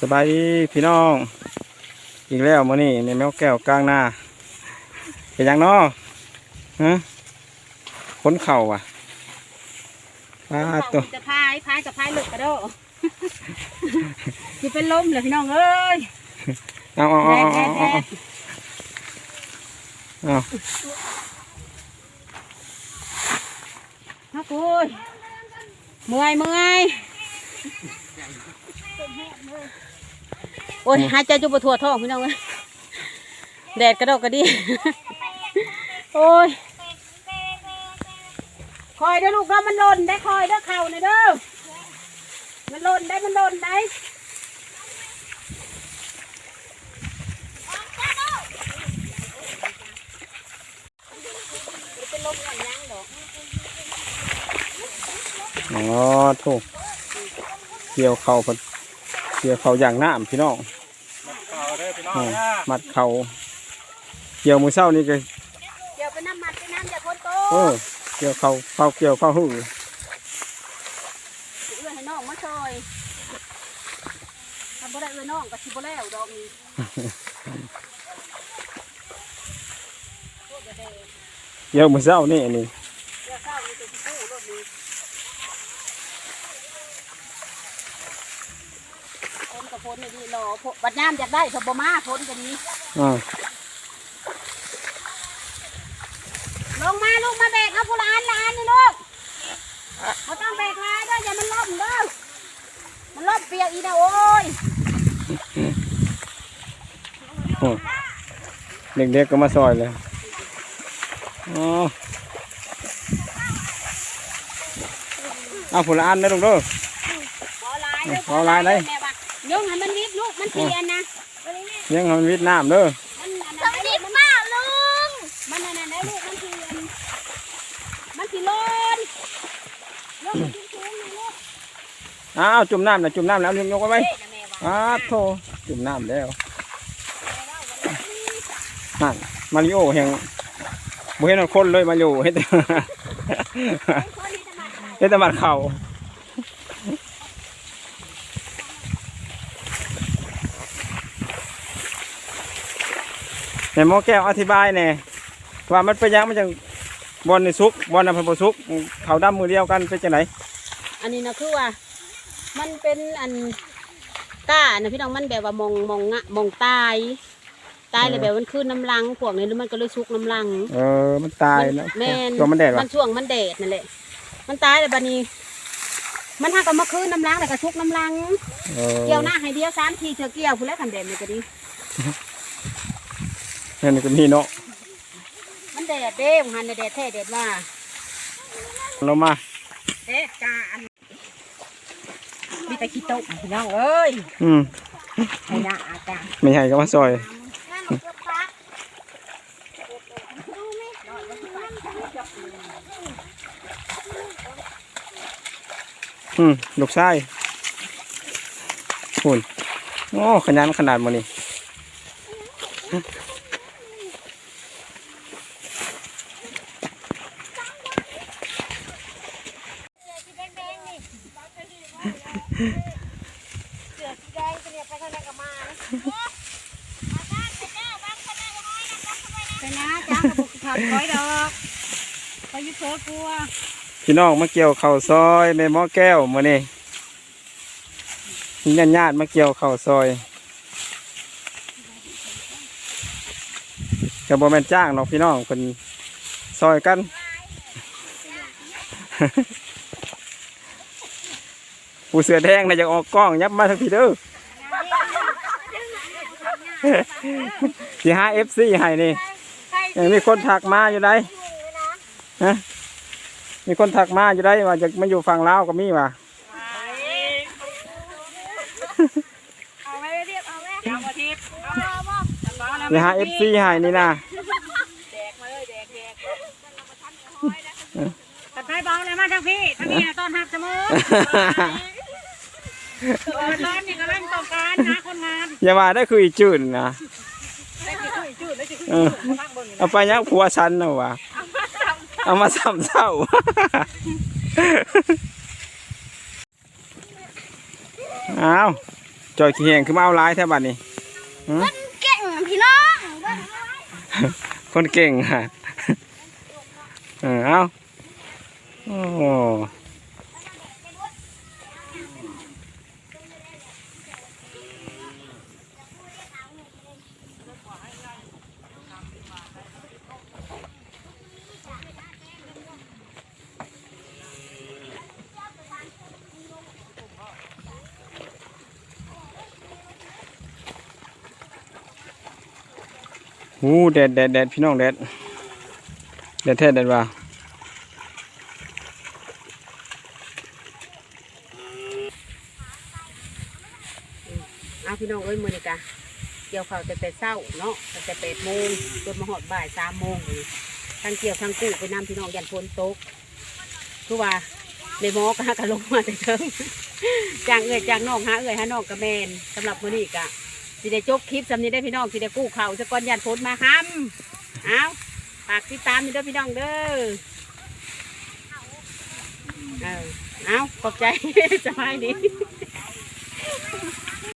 สบายดีพี่น้อง อีกแล้วมื้อนี้ในแมวแก้วกลางนาเป็นหยังน้อฮะค้นเข่าอะป้าตัวจะพายพายกับพายหลุดกระโดดสิเป็นลมเลยพี่น้องเอ้ยเอาเอาแดเอาดเอาแดดแดเอาดเอาฮักโอ้ยเมื่อยเมื่อย โอ้ยหายใจจุบทั่วท้องพี่น้องเอ้ยแดดกระโดดกระดีโอ้ยคอยเด้อลูกเด้อมันหล่นได้คอยเด้อเข่าหน่อยเด้อมันหล่นได้มันหล่นได้อ๋อถูกเกี่ยวเข่าเพิ่นเกี่ยวเข่าอย่างน้ำพี่น้อง มนะมัดเข่าเกี่ยวมือเช้านี่ก็เดี๋ยวไปน้ำมันไปน้ำอย่าพ้นโตเออเกี่ยวเข่าเข่าเกี่ยวเข่าหู้เอื้อให้น้องมาซอยถ้าบ่ได้เอื้อน้องก็สิบ่แล้วดอกนี้เกี่ยวมือเช้านี่นี่เดี๋ยวเช้านี้จะสิกู้รถนี้พ้นกับพ้นนี่ ดอกบัดยามอยากได้ถ้าบ่มาพ้นกันนี้อ่าลงมาลูกมาแบกเอาผู้ละอันละอันนี่ลูกบ่ต้องแบกลายด้ออย่ามันล่มเด้อมันล่มเปียกอีนะโอ้ยโอ้เด็กๆก็มาซอยเลยอ๋อเอาผลอันนะลูกด้อขอลายเด้อขอลายเลยแม่งให้มัน มันเปียนนะยังทำวิทย์น้ำเด้อมันอันนั้นได้ลูกมันลุง มันอันนั้นได้ลูกมันเปียนมันสิโลนยกมันสูงๆหน่อยลูกอ้าวจุ่มน้ำนะจุ่มน้ำแล้วยกยกไว้เฮ้ยนะแม่ว่าอ้าโธ่จุ่มน้ำแล้วนั่นมาริโอแห่งบ่เห็นว่าคนเลยมาอยู่เฮ็ดคนนี้จะมาทำไมเฮ็ดแต่บัดเข่า แม่หมอแก้วอธิบายแหน่ว่ามันเป็นหยังมันจังบอลในซุกบอลในพันธุ์ซุกเขาดำมือเดียวกันเป็นจังไหนอันนี้นะคือว่า มันเป็นอันก้านะพี่น้องมันแบบว่ามองมองงะมองตายตายเลยแบบมันขึ้นน้ำลังพวกนี้แล้วมันก็เลยซุกน้ำลัง เออมันตายนะแม่นตัวมันแดดวะมันช่วงมันแดดนั่นแหละมันตายเลยบัดนี้ มันหักเอามาคืนน้ำล้างแต่ก็ชุกน้ำล้างเออเกี่ยวหน้าให้เดียวสามทีเธอเกี่ยวผู้แรกขันแดดนี่ก็ดี นี่ก็มีเนาะมันแดดเด้หันแดดแท้แดดว่าเรามาเด็ดจานมีแต่ขี้ตกพี่น้องเอ้ยอืมให้หน้าอาจารย์ไม่ใหญ่ก็มาซอยอืมลูกชายคุณโอ้ขยันขนาดมันนี่ เดือดกินไปนะจ้างกระบุกผัดคอยดอกคอยอยุเธอกลัวพี่น้องมาเกี่ยวเข่าวซอยแม่หมอแก้วมาเนี่ยญาติญาติมาเกี่ยวเข่าวซอยกับบอแมนจ้างเนาะพี่น้องเป็นซอยกัน ผู้เสือแดงนะอยากออกกล้องยับมาทางพี่เด้อที่ห้าเอฟซีให้นี่ยังมีคนถักมาอยู่ไหนฮะมีคนถักมาอยู่ได้ว่าจะมาอยู่ฝั่งลาวก็มีว่ะเอาไว้เรียบเอาไว้เอาอาทิตย์เอาบ่ที่ห้าเอฟซีให้นี่นะแดกมาเลยแดกแดกตัดไปเบาเลยมาทางพี่ทางนี้นะต้อนรับเสมอเออ ตอนนี้กำลังต้องการหาคนงานอย่ามาได้คืออีจืดนะได้กี่คุยจุดได้กี่คุยเออเอาไปยังผัวฉันนะวะเอามาซ้ำเศร้าเอาจอยขี้แหงคือมาเอาหลายแท้บัดนี้หึเก่งพี่น้องคนเก่งอะเออเอาโอ้ หูแดดแดดแดดพี่น้องแดดแดดแท้แดดว่าเอาพี่น้องเอ้ยมือนี้กะเกี่ยวข้าวแต่แต่เช้าเนาะตั้งแต่แปดโมงจนมาฮอดบ่ายสามโมงนี่ทั้งเกี่ยวทั้งกู้ไปนำพี่น้องยันฝนตกคือว่าในหมอกะกะลงมาแต่เทิงจ้างเอ้ยจ้างน้องหาเอ้ยหาน้องกะแมนสำหรับมือนี้กะ สิได้จบคลิปสำนี้ได้พี่น้องสิได้กู้เข่าสะกอนยันฝนมาค้ำเอาฝากติดตามนี่ด้วยพี่น้องเด้อเออเอาขอบใจสบายดี